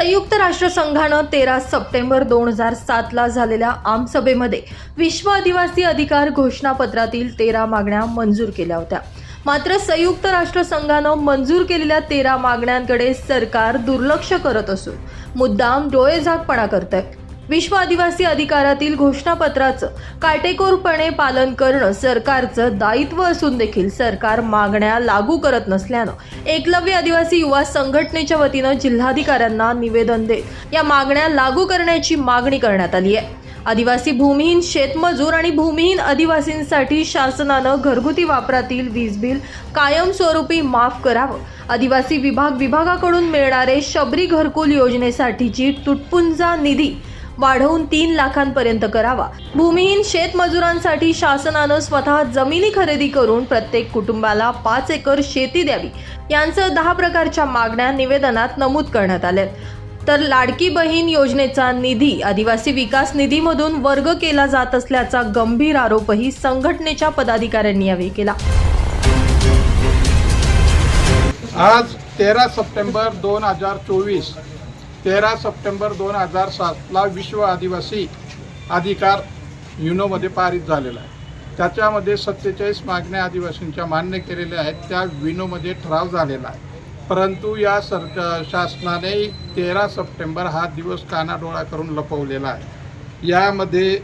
संयुक्त राष्ट्रसंघानं तेरा सप्टेंबर दोन हजार सातला झालेल्या आमसभेमध्ये विश्व आदिवासी अधिकार घोषणापत्रातील तेरा मागण्या मंजूर केल्या होत्या. मात्र संयुक्त राष्ट्रसंघानं मंजूर केलेल्या तेरा मागण्यांकडे सरकार दुर्लक्ष करत असून मुद्दाम डोळेझाकपणा करत आहे विश्व आदिवासी अधिकारातील घोषणापत्राचं काटेकोरपणे पालन करणं सरकारचं दायित्व असून देखील सरकार मागण्या लागू करत नसल्यानं एकलव्य आदिवासी युवा संघटनेच्या वतीनं जिल्हाधिकाऱ्यांना निवेदन देत या मागण्या लागू करण्याची मागणी करण्यात आली आहे. आदिवासी भूमिहीन शेतमजूर आणि भूमिहीन आदिवासींसाठी शासनानं घरगुती वापरातील वीज बिल कायमस्वरूपी माफ करावं. आदिवासी विभाग विभागाकडून मिळणारे शबरी घरकुल योजनेसाठीची तुटपुंजा निधी वाढवून तीन लाखांपर्यंत करावा. भूमिहीन शेतमजुरांसाठी शासनानं स्वतः जमिनी खरेदी करून प्रत्येक कुटुंबाला पाच एकर शेती द्यावी. यांचं दहा प्रकारच्या मागण्या निवेदनात नमूद करण्यात आल्यात तर लाडकी बहीण योजनेचा निधी आदिवासी विकास निधीमधून वर्ग केला जात असल्याचा गंभीर आरोपही संघटनेच्या पदाधिकाऱ्यांनी यावेळी केला. आज तेरा सप्टेंबर दोन हजार चोवीस तेरा सप्टेंबर दोन हजार सातला विश्व आदिवासी अधिकार युनोमध्ये पारित झालेला आहे. त्याच्यामध्ये सत्तेचाळीस मागण्या आदिवासींच्या मान्य केलेल्या आहेत त्या विनोमध्ये ठराव झालेला आहे. परंतु या सर शासनाने तेरा सप्टेंबर हा दिवस कानाडोळा करून लपवलेला आहे. यामध्ये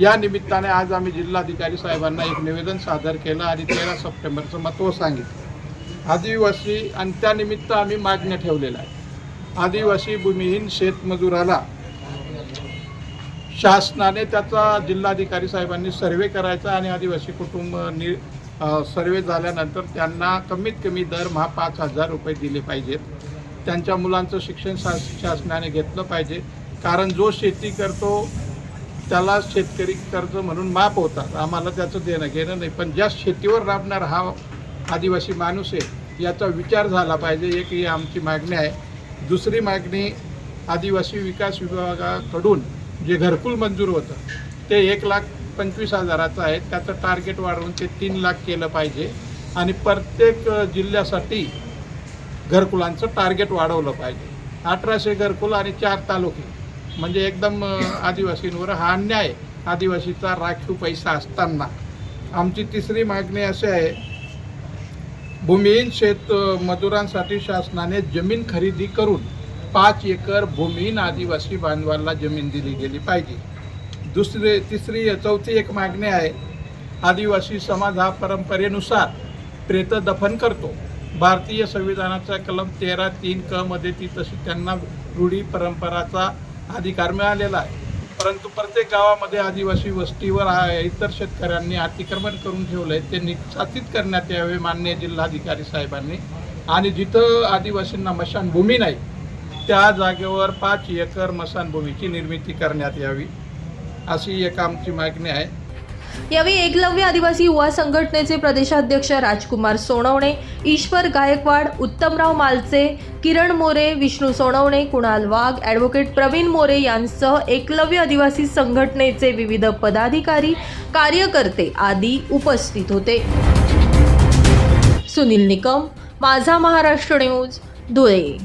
या निमित्ताने आज आम्ही जिल्हाधिकारी साहेबांना एक निवेदन सादर केलं आणि तेरा सप्टेंबरचं महत्त्व सांगितलं. आदिवासी आणि त्यानिमित्त आम्ही मागण्या ठेवलेल्या आहेत. आदिवासी भूमिहीन शेतमजुराला शासनाने त्याचा जिल्हाधिकारी साहेबांनी सर्वे करायचा आणि आदिवासी कुटुंब नि सर्वे झाल्यानंतर त्यांना कमीत कमी दरमहा पाच हजार रुपये दिले पाहिजेत. त्यांच्या मुलांचं शिक्षण शा शासनाने घेतलं पाहिजे. कारण जो शेती करतो त्याला शेतकरी कर्ज म्हणून माफ होतात. आम्हाला त्याचं देणं घेणं नाही. पण ज्या शेतीवर राबणार हा आदिवासी माणूस आहे याचा विचार झाला पाहिजे. एक ही आमची मागणी आहे दुसरी मागणी आदिवासी विकास विभागाकडून जे घरकुल मंजूर होतं ते एक लाख पंचवीस हजाराचं आहे. त्याचं टार्गेट वाढवून ते तीन लाख केलं पाहिजे. आणि प्रत्येक जिल्ह्यासाठी घरकुलांचं टार्गेट वाढवलं पाहिजे. अठराशे घरकुल आणि चार तालुके. म्हणजे एकदम आदिवासींवर हा अन्याय. आदिवासीचा राखीव पैसा असताना. आमची तिसरी मागणी अशी आहे भूमिहीन शेत मजुरांसाठी शासनाने जमीन खरेदी करून पाच एकर भूमिहीन आदिवासी बांधवांना जमीन दिली गेली पाहिजे. दुसरे तिसरी चौथी एक मागणी आहे आदिवासी समाज हा परंपरेनुसार प्रेत दफन करतो. भारतीय संविधानाचा कलम तेरा तीन क मध्ये ती तशी त्यांना रूढी परंपराचा अधिकार मिळालेला आहे. परंतु प्रत्येक गावामध्ये आदिवासी वस्तीवर आ- इतर शेतकऱ्यांनी अतिक्रमण करून ठेवलं आहे ते निश्चित करण्यात यावे मान्य जिल्हाधिकारी साहेबांनी. आणि जिथं आदिवासींना मशानभूमी नाही त्या जागेवर पाच एकर मशानभूमीची निर्मिती करण्यात यावी अशी एक आमची मागणी आहे. यावेळी एकलव्य आदिवासी युवा संघटनेचे प्रदेशाध्यक्ष राजकुमार सोनवणे ईश्वर गायकवाड उत्तमराव मालचे किरण मोरे विष्णू सोनवणे कुणाल वाघ ॲडव्होकेट प्रवीण मोरे यांसह एकलव्य आदिवासी संघटनेचे विविध पदाधिकारी कार्यकर्ते आदी उपस्थित होते. सुनील निकम माझा महाराष्ट्र न्यूज धुळे.